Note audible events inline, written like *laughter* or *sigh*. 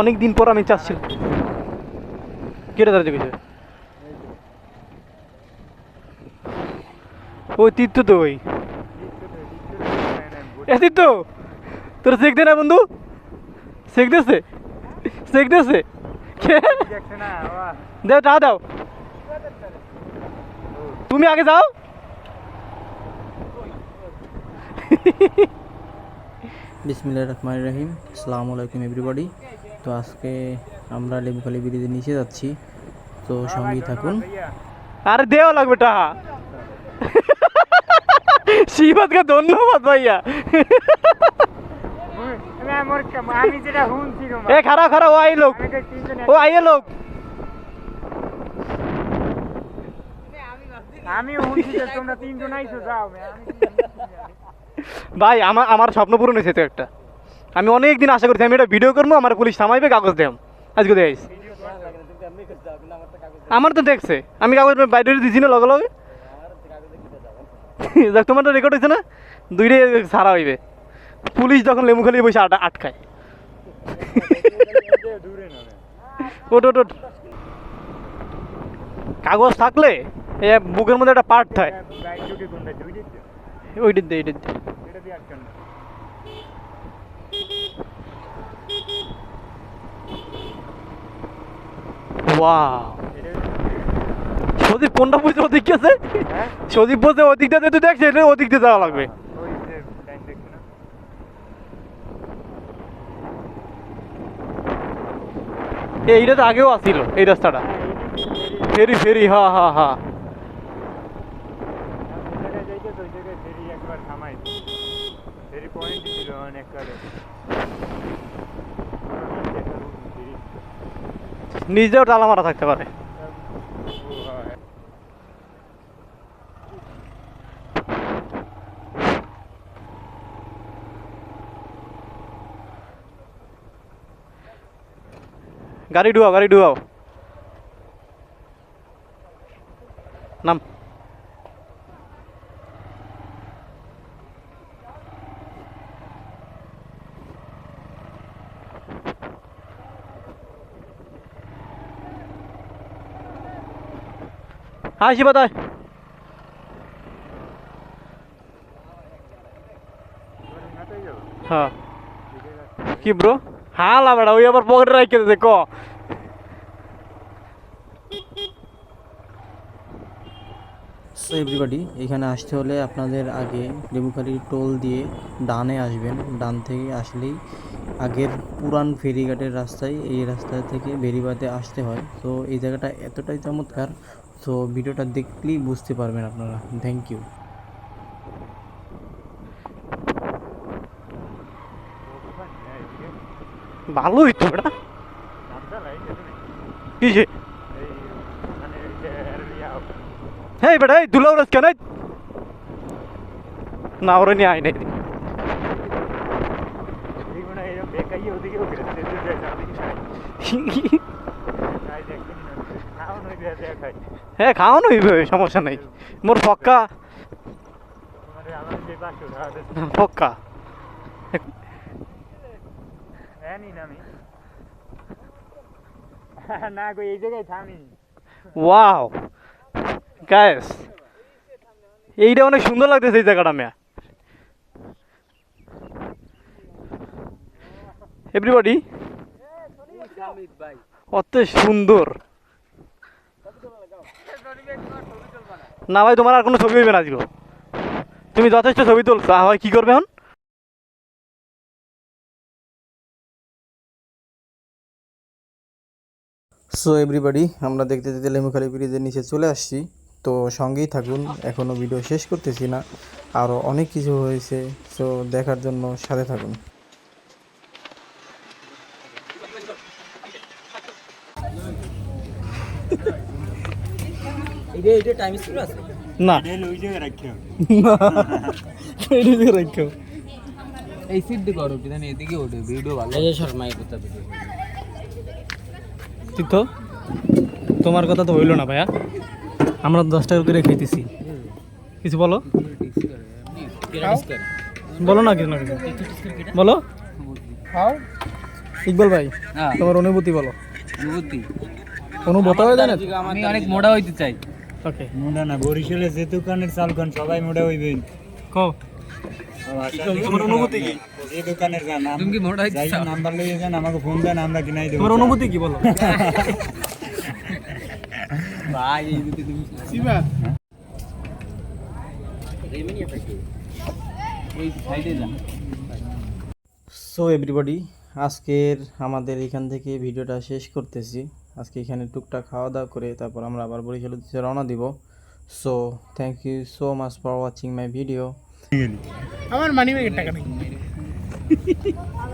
অনেক দিন পর আমি চাচ্ছি। কেটে দাঁড়াতে কিছু ওই তীর্থ তো ওই। তীর্থ! তোর শেখ দে না বন্ধু। শেখ দেছে? শেখ কে? দাও টা দাও। তুমি আগে যাও। বিসমিল্লাহ রহমান রহিম। আসসালামু আলাইকুম এভরিবডি তো আজকে আমরা লেবুখালি ব্রিজে নিচে যাচ্ছি। তো সঙ্গেই থাকুন। আরে দেওয়া লাগবে টাকা শিবাদকে ধন্যবাদ ভাইয়া। আমি যেটা এ খারাপ খারাপ ও আই লোক ও আইয়ে লোক। আমি তোমরা তিনজন আইছো যাও। ভাই আমার আমার স্বপ্ন পূরণ হয়েছে তো একটা। আমি অনেক দিন আশা করছি আমি এটা ভিডিও করব আমার পুলিশ থামাইবে কাগজ দেম। আজকে দেখাইস আমার তো দেখছে আমি কাগজ বাইরে দিছি না লগে লগে। দেখ তোমার তো রেকর্ড হয়েছে না? দুইটাই সারা হইবে। পুলিশ যখন লেবু খালি বসে আটা আটকায়। *laughs* ওট ওট। কাগজ থাকলে এ বুকের মধ্যে একটা পার্ট থাকে। দুটি কোনটা? দুইটি ওইটা দে এইটা দে এটা দিয়ে আটকান না ওয়াও কোনটা বুঝতে ওদিক গেছে? সদীপ বলছে ওদিক দিয়ে তুই দেখ সেটা ওদিক দিয়ে যাওয়া লাগবে। এইটা তো আগেও আসছিল এই রাস্তাটা। ফেরি ফেরি, হা হা হা। ফেরি পয়েন্ট ছিল অনেক নিজেও টালা মারা থাকতে পারে। গাড়ি ডুয়াও গাড়ি ডুয়াও নাম। হ্যাঁ শিবা হ্যাঁ। কি ব্রো? হালা বেড়া, ওই আবার পকেটে রাখতে দে ক? সো এভরিবডি এখানে আসতে হলে আপনাদের আগে লেবুখালি টোল দিয়ে ডানে আসবেন। ডান থেকে আসলেই আগের পুরান ফেরিঘাটের রাস্তায়, এই রাস্তা থেকে বেরিবাদে আসতে হয়। তো এই জায়গাটা এতটাই চমৎকার তো ভিডিওটা দেখলেই বুঝতে পারবেন আপনারা। থ্যাংক ইউ ভালোই তো বেটা। কিসে হ্যাঁ বেটা এই দুলাও রাজ কেন না ওরা নিয়ে আয় নাই। *laughs* হ্যাঁ খাওয়ানো হইবে সমস্যা নেই। মোর ফক্কা পক্কা। না গো এই জায়গায় থামি। ওয়াও। গ্যাস এইটা অনেক সুন্দর লাগতেছে এই জায়গাটা মেয়া। এভরিবডি অত সুন্দর। না ভাই, তোমার আর কোনো ছবি হইবে না আজকে। তুমি যথেষ্ট ছবি তুলছো হয় কী করবে এখন? সো এভরিবডি আমরা দেখতে দেখতে লেমুখালি ব্রিজের নিচে চলে আসছি। তো সঙ্গেই থাকুন এখনও ভিডিও শেষ করতেছি না। আরও অনেক কিছু হয়েছে সো দেখার জন্য সাথে থাকুন। না। ওই জায়গায় এই ওঠো কিনা এদিকে ওঠে ভিডিও ভালো। এই শর্মাই করতে ভিডিও তীর্থ তোমার কথা তো হইল না ভাইয়া। আমরা দশ টাকা করে খাইতেছি কিছু বলো? বলো না কিছু না কিছু। বলো। ইকবাল ভাই হ্যাঁ। তোমার অনুভূতি বলো। অনুভূতি। অনুভূত। হয়ে জানেন আমি অনেক মোটা হইতে চাই। ওকে না বরিশালে যে দোকানের চাল খান সবাই মোটা হইবেন কো তোমার অনুভূতি কি? যে দোকানের যান তুমি কি যাই নাম্বার লইয়ে যান আমাকে ফোন দেন আমরা কিনাই দেবো। তোমার অনুভূতি কি বলো? *laughs* ভাই এই দুটো তুমি এই সো এভরিবডি আজকের আমাদের এখান থেকে ভিডিওটা শেষ করতেছি। আজকে এখানে টুকটাক খাওয়া দাওয়া করে তারপর আমরা আবার বরিশাল উদ্দেশ্যে রওনা দিব। So thank you so much for watching my video আমার মানি ব্যাগের টাকা নেই। *laughs*